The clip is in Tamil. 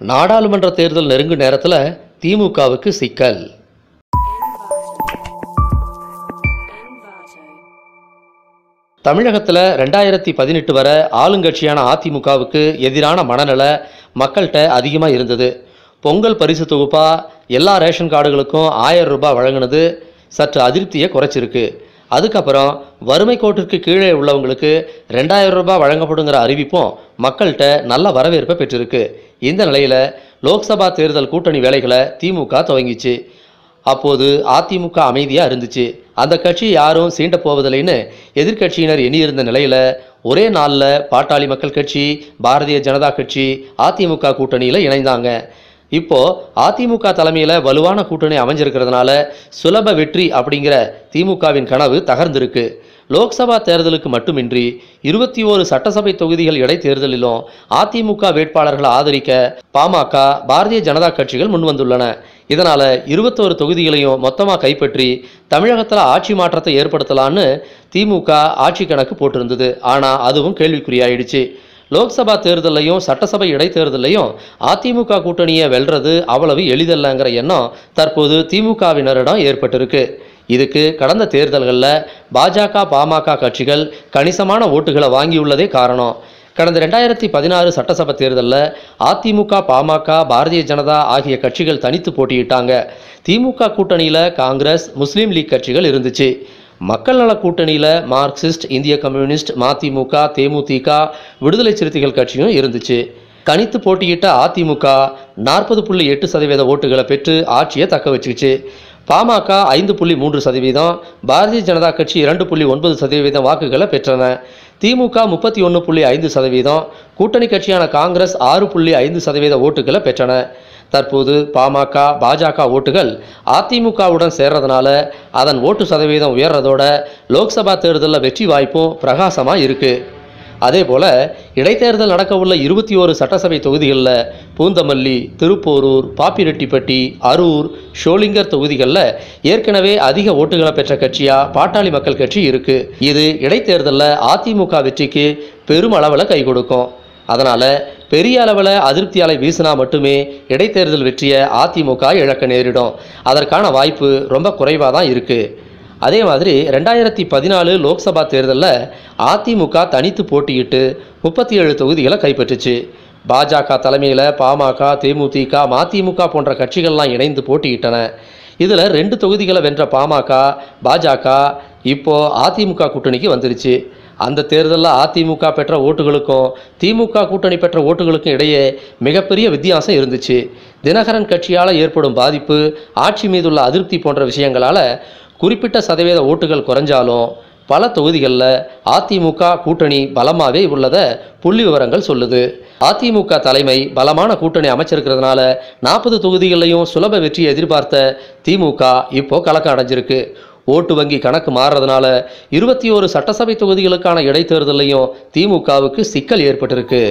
நாடாளுமன்ற தேர்தல் நெருங்கும் நேரத்தில் திமுகவுக்கு சிக்கல். தமிழகத்தில் ரெண்டாயிரத்தி பதினெட்டு வரை ஆளுங்கட்சியான அதிமுகவுக்கு எதிரான மனநிலை மக்கள்கிட்ட அதிகமாக இருந்தது. பொங்கல் பரிசு தொகுப்பாக எல்லா ரேஷன் கார்டுகளுக்கும் ஆயிரம் ரூபாய் வழங்கினது சற்று அதிருப்தியை குறைச்சிருக்கு. அதுக்கப்புறம் வறுமை கோட்டிற்கு கீழே உள்ளவங்களுக்கு ரெண்டாயிரம் ரூபாய் வழங்கப்படுங்கிற அறிவிப்பும் மக்கள்கிட்ட நல்ல வரவேற்பை பெற்றிருக்கு. இந்த நிலையில் லோக்சபா தேர்தல் கூட்டணி வேலைகளை திமுக துவங்கிச்சு. அப்போது அதிமுக அமைதியாக இருந்துச்சு. அந்த கட்சி யாரும் சீண்ட போவதில்லைன்னு எதிர்க்கட்சியினர் எண்ணியிருந்த நிலையில் ஒரே நாளில் பாட்டாளி மக்கள் கட்சி பாரதிய ஜனதா கட்சி அதிமுக கூட்டணியில் இணைந்தாங்க. இப்போ அதிமுக தலைமையில் வலுவான கூட்டணி அமைஞ்சிருக்கிறதுனால சுலப வெற்றி அப்படிங்கிற திமுகவின் கனவு தகர்ந்திருக்கு. லோக்சபா தேர்தலுக்கு மட்டுமின்றி இருபத்தி ஓரு சட்டசபை தொகுதிகள் இடைத்தேர்தலிலும் அதிமுக வேட்பாளர்களை ஆதரிக்க பாமக பாரதிய ஜனதா கட்சிகள் முன்வந்துள்ளன. இதனால் இருபத்தோரு தொகுதிகளையும் மொத்தமாக கைப்பற்றி தமிழகத்தில் ஆட்சி மாற்றத்தை ஏற்படுத்தலான்னு திமுக ஆட்சி கணக்கு போட்டிருந்தது. ஆனால் அதுவும் கேள்விக்குறியாயிடுச்சு. லோக்சபா தேர்தலையும் சட்டசபை இடைத்தேர்தலையும் அதிமுக கூட்டணியை வெல்றது அவ்வளவு எளிதல்லங்கிற எண்ணம் தற்போது திமுகவினரிடம் ஏற்பட்டிருக்கு. இதுக்கு கடந்த தேர்தல்களில் பாஜக பாமக கட்சிகள் கணிசமான ஓட்டுகளை வாங்கியுள்ளதே காரணம். கடந்த ரெண்டாயிரத்தி பதினாறு சட்டசபை தேர்தலில் அதிமுக பாமக பாரதிய ஜனதா ஆகிய கட்சிகள் தனித்து போட்டியிட்டாங்க. திமுக கூட்டணியில் காங்கிரஸ் முஸ்லீம் லீக் கட்சிகள் இருந்துச்சு. மக்கள் நல கூட்டணியில் மார்க்சிஸ்ட் இந்திய கம்யூனிஸ்ட் மதிமுக தேமுதிக விடுதலை சிறுத்தைகள் கட்சியும் இருந்துச்சு. கணித்து போட்டியிட்ட அதிமுக நாற்பது புள்ளி எட்டு சதவீத ஓட்டுகளை பெற்று ஆட்சியை தக்க வச்சுக்கிச்சு. பாமக ஐந்து புள்ளி மூன்று சதவீதம் பாரதிய ஜனதா கட்சி இரண்டு புள்ளி ஒன்பது சதவீதம் வாக்குகளை பெற்றன. திமுக முப்பத்தி ஒன்று புள்ளி ஐந்து சதவீதம் கூட்டணி கட்சியான காங்கிரஸ் ஆறு புள்ளி ஐந்து சதவீத ஓட்டுகளை பெற்றன. தற்போது பாமக பாஜக ஓட்டுகள் அதிமுகவுடன் சேர்றதுனால அதன் ஓட்டு சதவீதம் உயர்றதோட லோக்சபா தேர்தலில் வெற்றி வாய்ப்பும் பிரகாசமாக இருக்குது அதே போல் இடைத்தேர்தல் நடக்கவுள்ள இருபத்தி ஓரு சட்டசபை தொகுதிகளில் பூந்தமல்லி திருப்போரூர் பாப்பிரெட்டிப்பட்டி அரூர் ஷோலிங்கர் தொகுதிகளில் ஏற்கனவே அதிக ஓட்டுகளை பெற்ற கட்சியாக பாட்டாளி மக்கள் கட்சி இருக்குது இது இடைத்தேர்தலில் அதிமுக வெற்றிக்கு பெரும் அளவில் கை கொடுக்கும். அதனால் பெரிய அளவில் அதிருப்தி அலை வீசினா மட்டுமே இடைத்தேர்தல் வெற்றியை அதிமுக இழக்க நேரிடும். அதற்கான வாய்ப்பு ரொம்ப குறைவாக தான் இருக்குது அதே மாதிரி ரெண்டாயிரத்தி பதினாலு லோக்சபா தேர்தலில் அதிமுக தனித்து போட்டியிட்டு முப்பத்தி ஏழு தொகுதிகளை கைப்பற்றுச்சு. பாஜக தலைமையில் பாமக தேமுதிக மதிமுக போன்ற கட்சிகள்லாம் இணைந்து போட்டியிட்டன. இதில் ரெண்டு தொகுதிகளை வென்ற பாமக பாஜக இப்போது அதிமுக கூட்டணிக்கு வந்துருச்சு. அந்த தேர்தலில் அதிமுக பெற்ற ஓட்டுகளுக்கும் திமுக கூட்டணி பெற்ற ஓட்டுகளுக்கும் இடையே மிகப்பெரிய வித்தியாசம் இருந்துச்சு. தினகரன் கட்சியால் ஏற்படும் பாதிப்பு ஆட்சி மீதுள்ள அதிருப்தி போன்ற விஷயங்களால் குறிப்பிட்ட சதவீத ஓட்டுகள் குறைஞ்சாலும் பல தொகுதிகளில் அதிமுக கூட்டணி பலமாகவே உள்ளதை புள்ளி விவரங்கள் சொல்லுது. அதிமுக தலைமை பலமான கூட்டணி அமைச்சிருக்கிறதுனால நாற்பது தொகுதிகளிலையும் சுலப வெற்றியை எதிர்பார்த்த திமுக இப்போ கலக்கம் அடைஞ்சிருக்கு. ஓட்டு வங்கி கணக்கு மாறுறதுனால இருபத்தி ஒரு சட்டசபை தொகுதிகளுக்கான இடைத்தேர்தலையும் திமுகவுக்கு சிக்கல் ஏற்பட்டிருக்கு.